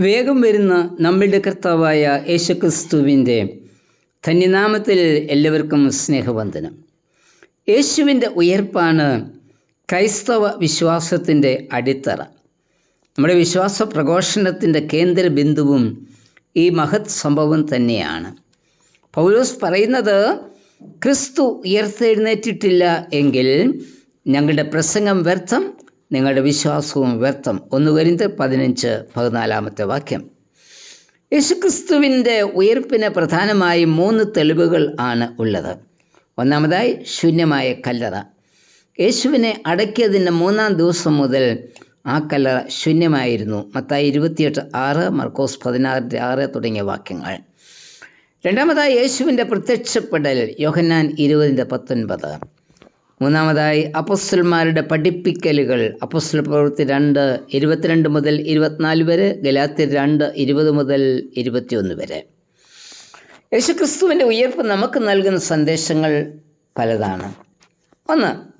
വേഗം വരുന്ന നമ്മളുടെ കർത്താവായ യേശുക്രിസ്തുവിന്റെ ധന്യനാമത്തിൽ എല്ലാവർക്കും സ്നേഹവന്ദനം. യേശുവിന്റെ ഉയർപ്പാണ് ക്രൈസ്തവ വിശ്വാസത്തിന്റെ അടിത്തറ. നമ്മുടെ വിശ്വാസ പ്രഘോഷണത്തിന്റെ കേന്ദ്ര ബിന്ദുവും ഈ മഹത് സംഭവം തന്നെയാണ്. പൗലോസ് പറയുന്നത് ക്രിസ്തു ഉയർത്തെഴുന്നേറ്റിട്ടില്ല എങ്കിൽ ഞങ്ങളുടെ പ്രസംഗം വ്യർത്ഥം നിങ്ങളുടെ വിശ്വാസവും വ്യർത്ഥം. ഒന്ന് കരിന്ത് പതിനഞ്ച് പതിനാലാമത്തെ വാക്യം. യേശുക്രിസ്തുവിന്റെ ഉയർപ്പിന് പ്രധാനമായും മൂന്ന് തെളിവുകൾ ആണ് ഉള്ളത്. ഒന്നാമതായി ശൂന്യമായ കല്ലറ. യേശുവിനെ അടക്കിയതിന്റെ മൂന്നാം ദിവസം മുതൽ ആ കല്ലറ ശൂന്യമായിരുന്നു. മത്തായി ഇരുപത്തിയെട്ട് ആറ് മർക്കോസ് പതിനാറിന്റെ ആറ് തുടങ്ങിയ വാക്യങ്ങൾ. രണ്ടാമതായി യേശുവിന്റെ പ്രത്യക്ഷപ്പെടൽ യോഹന്നാൻ ഇരുപതിന്റെ പത്തൊൻപത്. മൂന്നാമതായി അപ്പൊസ്റ്റൽമാരുടെ പഠിപ്പിക്കലുകൾ. അപ്പൊസ്റ്റൽ പ്രവൃത്തി രണ്ട് ഇരുപത്തിരണ്ട് മുതൽ ഇരുപത്തിനാല് വരെ ഗലാത്തി രണ്ട് ഇരുപത് മുതൽ ഇരുപത്തിയൊന്ന് വരെ. യേശുക്രിസ്തുവിന്റെ ഉയർപ്പ് നമുക്ക് നൽകുന്ന സന്ദേശങ്ങൾ പലതാണ്. ഒന്ന്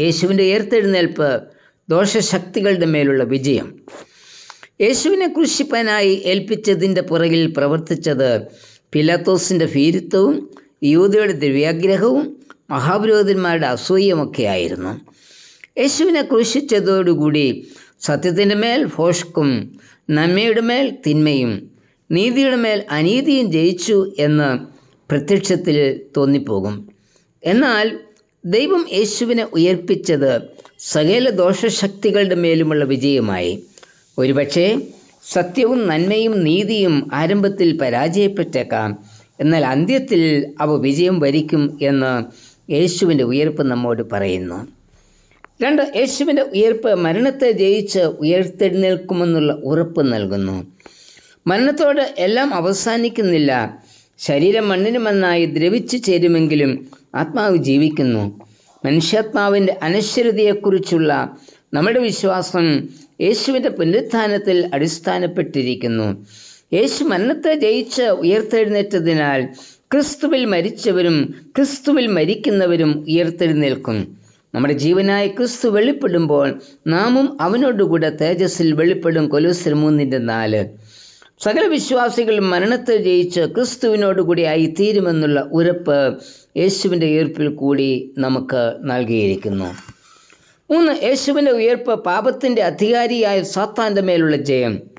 യേശുവിന്റെ ഉയർത്തെഴുന്നേൽപ്പ് ദോഷശക്തികളുടെ മേലുള്ള വിജയം. യേശുവിനെ കൃഷിപ്പനായി ഏൽപ്പിച്ചതിന്റെ പുറകിൽ പ്രവർത്തിച്ചത് പിലാത്തോസിന്റെ ഭീരുത്വവും യൂതയുടെ ദിവ്യാഗ്രഹവും മഹാപുരോഹിതന്മാരുടെ അസൂയമൊക്കെ ആയിരുന്നു യേശുവിനെ ക്രൂശിച്ചതോടുകൂടി സത്യത്തിന്റെ മേൽ ഭോഷ്ക്കും നന്മയുടെ മേൽ തിന്മയും നീതിയുടെ മേൽ അനീതിയും ജയിച്ചു എന്ന് പ്രത്യക്ഷത്തിൽ തോന്നിപ്പോകും. എന്നാൽ ദൈവം യേശുവിനെ ഉയർപ്പിച്ചത് സകല ദോഷശക്തികളുടെ മേലുമുള്ള വിജയമായി. ഒരുപക്ഷേ സത്യവും നന്മയും നീതിയും ആരംഭത്തിൽ പരാജയപ്പെട്ടേക്കാം എന്നാൽ അന്ത്യത്തിൽ അവ വിജയം വരിക്കും എന്ന് യേശുവിന്റെ ഉയർപ്പ് നമ്മോട് പറയുന്നു. രണ്ട് യേശുവിന്റെ ഉയർപ്പ് മരണത്തെ ജയിച്ച് ഉയർത്തെഴുന്നേൽക്കുമെന്നുള്ള ഉറപ്പ് നൽകുന്നു. മരണത്തോട് എല്ലാം അവസാനിക്കുന്നില്ല. ശരീരം മണ്ണിന് മണ്ണായി ദ്രവിച്ചു ചേരുമെങ്കിലും ആത്മാവ് ജീവിക്കുന്നു. മനുഷ്യാത്മാവിന്റെ അനശ്വരതയെക്കുറിച്ചുള്ള നമ്മുടെ വിശ്വാസം യേശുവിന്റെ പുനരുത്ഥാനത്തിൽ അടിസ്ഥാനപ്പെട്ടിരിക്കുന്നു. യേശു മരണത്തെ ജയിച്ച് ഉയർത്തെഴുന്നേറ്റതിനാൽ ക്രിസ്തുവിൽ മരിച്ചവരും ക്രിസ്തുവിൽ മരിക്കുന്നവരും ഉയർത്തെഴുന്നേൽക്കും. നമ്മുടെ ജീവനായ ക്രിസ്തു വെളിപ്പെടുമ്പോൾ നാമും അവനോടുകൂടെ തേജസ്സിൽ വെളിപ്പെടും കൊലുസർ മൂന്നിന്റെ നാല്. സകല വിശ്വാസികളും മരണത്തെ ജയിച്ച് ക്രിസ്തുവിനോടുകൂടി ആയി തീരുമെന്നുള്ള ഉറപ്പ് യേശുവിന്റെ ഉയർപ്പിൽ കൂടി നമുക്ക് നൽകിയിരിക്കുന്നു. മൂന്ന് യേശുവിന്റെ ഉയർപ്പ് പാപത്തിന്റെ അധികാരിയായ സാത്താന്റെ മേലുള്ള ജയം.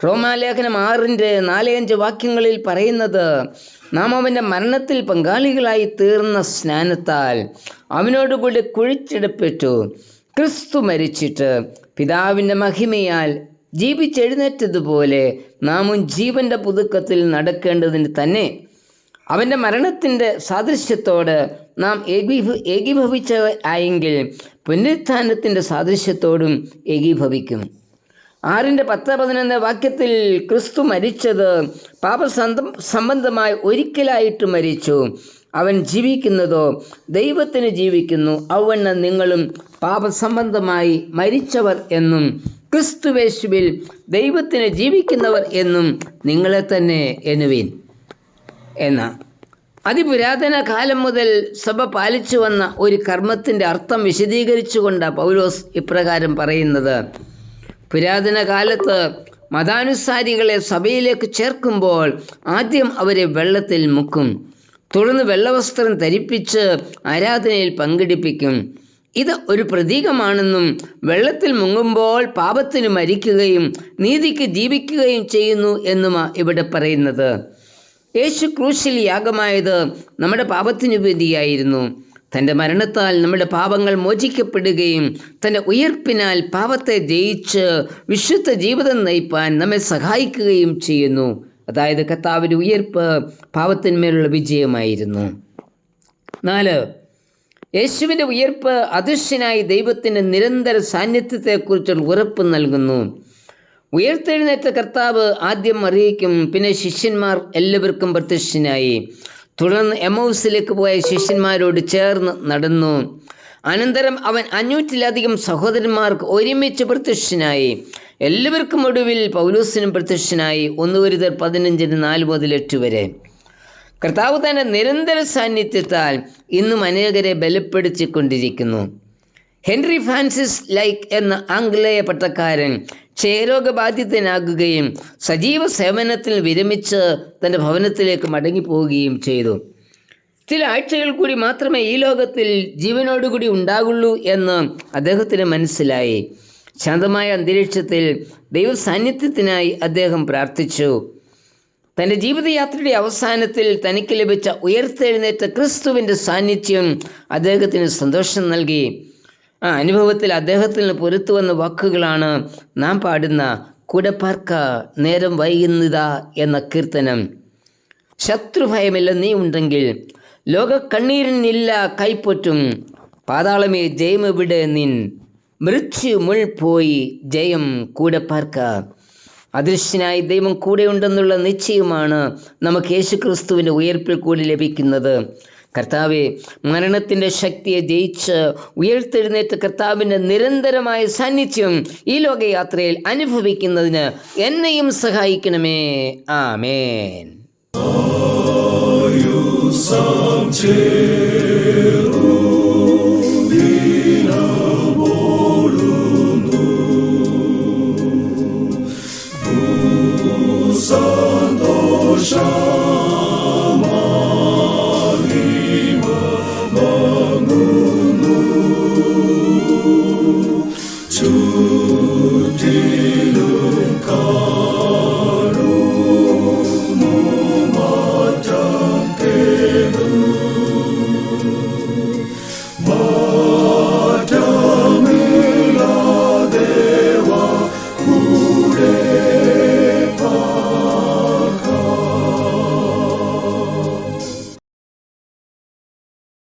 റോമാലേഖനം ആറിന്റെ നാലഞ്ച് വാക്യങ്ങളിൽ പറയുന്നത് നാം അവന്റെ മരണത്തിൽ പങ്കാളികളായി തീർന്ന സ്നാനത്താൽ അവനോടുകൂടി കുഴിച്ചെടുപ്പിച്ചു ക്രിസ്തു മരിച്ചിട്ട് പിതാവിന്റെ മഹിമയാൽ ജീവിച്ചെഴുന്നേറ്റതുപോലെ നാമും ജീവന്റെ പുതുക്കത്തിൽ നടക്കേണ്ടതിന് തന്നെ. അവന്റെ മരണത്തിന്റെ സാദൃശ്യത്തോട് നാം ഏകീഭ ഏകീഭവിച്ച ആയെങ്കിൽ പുനരുത്ഥാനത്തിന്റെ സാദൃശ്യത്തോടും ഏകീഭവിക്കും. ആറിന്റെ പത്ത് പതിനൊന്ന് വാക്യത്തിൽ ക്രിസ്തു മരിച്ചത് പാപസന്ധ സംബന്ധമായി ഒരിക്കലായിട്ട് മരിച്ചു. അവൻ ജീവിക്കുന്നതോ ദൈവത്തിന് ജീവിക്കുന്നു. അവണ്ണ നിങ്ങളും പാപസംബന്ധമായി മരിച്ചവർ എന്നും ക്രിസ്തുവേശുവിൽ ദൈവത്തിന് ജീവിക്കുന്നവർ എന്നും നിങ്ങളെ തന്നെ എനുവിൻ എന്ന അതിപുരാതന കാലം മുതൽ സഭ പാലിച്ചു വന്ന ഒരു കർമ്മത്തിന്റെ അർത്ഥം വിശദീകരിച്ചുകൊണ്ട് പൗലോസ് ഇപ്രകാരം പറയുന്നത്. പുരാതന കാലത്ത് മതാനുസാരികളെ സഭയിലേക്ക് ചേർക്കുമ്പോൾ ആദ്യം അവരെ വെള്ളത്തിൽ മുക്കും. തുടർന്ന് വെള്ളവസ്ത്രം ധരിപ്പിച്ച് ആരാധനയിൽ പങ്കെടുപ്പിക്കും. ഇത് ഒരു പ്രതീകമാണെന്നും വെള്ളത്തിൽ മുങ്ങുമ്പോൾ പാപത്തിന് മരിക്കുകയും നീതിക്ക് ജീവിക്കുകയും ചെയ്യുന്നു എന്നുമാ ഇവിടെ പറയുന്നത്. യേശു ക്രൂശിൽ യാഗമായത് നമ്മുടെ പാപത്തിനു വേണ്ടിയായിരുന്നു. തന്റെ മരണത്താൽ നമ്മുടെ പാപങ്ങൾ മോചിക്കപ്പെടുകയും തന്റെ ഉയർപ്പിനാൽ പാപത്തെ ജയിച്ച് വിശുദ്ധ ജീവിതം നയിപ്പാൻ നമ്മെ സഹായിക്കുകയും ചെയ്യുന്നു. അതായത് കർത്താവിന്റെ ഉയർപ്പ് പാപത്തിന്മേലുള്ള വിജയമായിരുന്നു. നാല് യേശുവിന്റെ ഉയർപ്പ് അദൃശ്യനായി ദൈവത്തിന്റെ നിരന്തര സാന്നിധ്യത്തെക്കുറിച്ചുള്ള ഉറപ്പ് നൽകുന്നു. ഉയർത്തെഴുന്നേറ്റ കർത്താവ് ആദ്യം അറിയിക്കും പിന്നെ ശിഷ്യന്മാർ എല്ലാവർക്കും പ്രത്യക്ഷനായി. തുടർന്ന് എമൗസിലേക്ക് പോയ ശിഷ്യന്മാരോട് ചേർന്ന് നടന്നു. അനന്തരം അവൻ അഞ്ഞൂറ്റിലധികം സഹോദരന്മാർക്ക് ഒരുമിച്ച് പ്രത്യക്ഷനായി. എല്ലാവർക്കും ഒടുവിൽ പൗലൂസിനും പ്രത്യക്ഷനായി. ഒന്ന് ഒരുതർ പതിനഞ്ചിന് നാല് മുതൽ എട്ട് വരെ. കർത്താവ് തന്റെ നിരന്തര സാന്നിധ്യത്താൽ ഇന്നും അനേകരെ ബലപ്പെടുത്തിക്കൊണ്ടിരിക്കുന്നു. ഹെൻറി ഫ്രാൻസിസ് ലൈക്ക് എന്ന ആംഗ്ലേയ പട്ടക്കാരൻ ക്ഷയരോഗബാധിതനാകുകയും സജീവ സേവനത്തിൽ വിരമിച്ച് തന്റെ ഭവനത്തിലേക്ക് മടങ്ങിപ്പോവുകയും ചെയ്തു. ചില ആഴ്ചകൾ കൂടി മാത്രമേ ഈ ലോകത്തിൽ ജീവനോടുകൂടി ഉണ്ടാകുള്ളൂ എന്ന് അദ്ദേഹത്തിന് മനസ്സിലായി. ശാന്തമായ അന്തരീക്ഷത്തിൽ ദൈവ സാന്നിധ്യത്തിനായി അദ്ദേഹം പ്രാർത്ഥിച്ചു. തന്റെ ജീവിതയാത്രയുടെ അവസാനത്തിൽ തനിക്ക് ലഭിച്ച ഉയർത്തെഴുന്നേറ്റ ക്രിസ്തുവിന്റെ സാന്നിധ്യം അദ്ദേഹത്തിന് സന്തോഷം നൽകി. ആ അനുഭവത്തിൽ അദ്ദേഹത്തിന് പൊരുത്തു വന്ന വാക്കുകളാണ് നാം പാടുന്ന കുടപ്പാർക്ക നേരം വൈകുന്നതാ എന്ന കീർത്തനം. ശത്രുഭയമില്ല നീ ഉണ്ടെങ്കിൽ ലോക കണ്ണീരിനില്ല കൈപ്പൊറ്റും പാതാളമേ ജയമെവിടെ നിൻ? മൃത്യു മുൾ പോയി ജയം കൂടെ പാർക്ക അദൃശ്യനായി ദൈവം കൂടെയുണ്ടെന്നുള്ള നിശ്ചയമാണ് നമുക്ക് യേശുക്രിസ്തുവിന്റെ ഉയർപ്പിൽ കൂടി ലഭിക്കുന്നത്. കർത്താവെ മരണത്തിന്റെ ശക്തിയെ ജയിച്ച് ഉയർത്തെഴുന്നേറ്റ് കർത്താവിന്റെ നിരന്തരമായ സാന്നിധ്യം ഈ ലോകയാത്രയിൽ അനുഭവിക്കുന്നതിന് എന്നെയും സഹായിക്കണമേ. ആമേൻ. Sam Cheru Oh.